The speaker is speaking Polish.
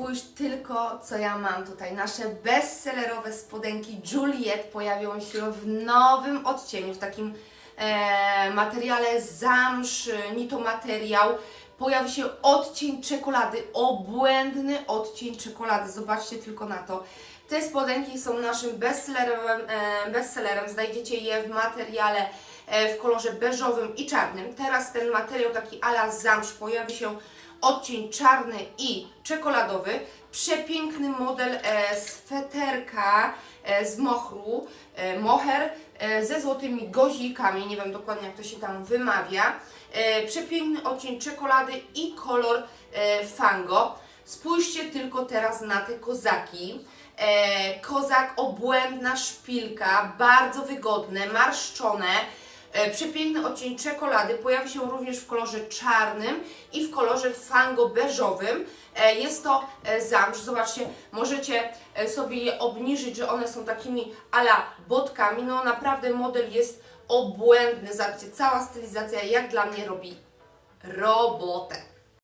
Spójrz tylko, co ja mam tutaj. Nasze bestsellerowe spodenki Juliet pojawią się w nowym odcieniu, w takim e, materiale zamsz, e, ni to materiał. Pojawi się odcień czekolady, obłędny odcień czekolady. Zobaczcie tylko na to. Te spodenki są naszym bestsellerem, e, bestsellerem. Znajdziecie je w materiale w kolorze beżowym i czarnym. Teraz ten materiał taki ala zamsz pojawi się odcień czarny i czekoladowy. Przepiękny model e, sweterka e, z mochru, e, moher e, ze złotymi gozikami, nie wiem dokładnie jak to się tam wymawia. E, przepiękny odcień czekolady i kolor e, fango. Spójrzcie tylko teraz na te kozaki. E, kozak, obłędna szpilka, bardzo wygodne, marszczone. E, Przepiękny odcień czekolady pojawi się również w kolorze czarnym i w kolorze fango beżowym. E, Jest to e, zamsz, zobaczcie, możecie sobie je obniżyć, że one są takimi ala botkami. No naprawdę model jest obłędny, zobaczcie, cała stylizacja jak dla mnie robi robotę.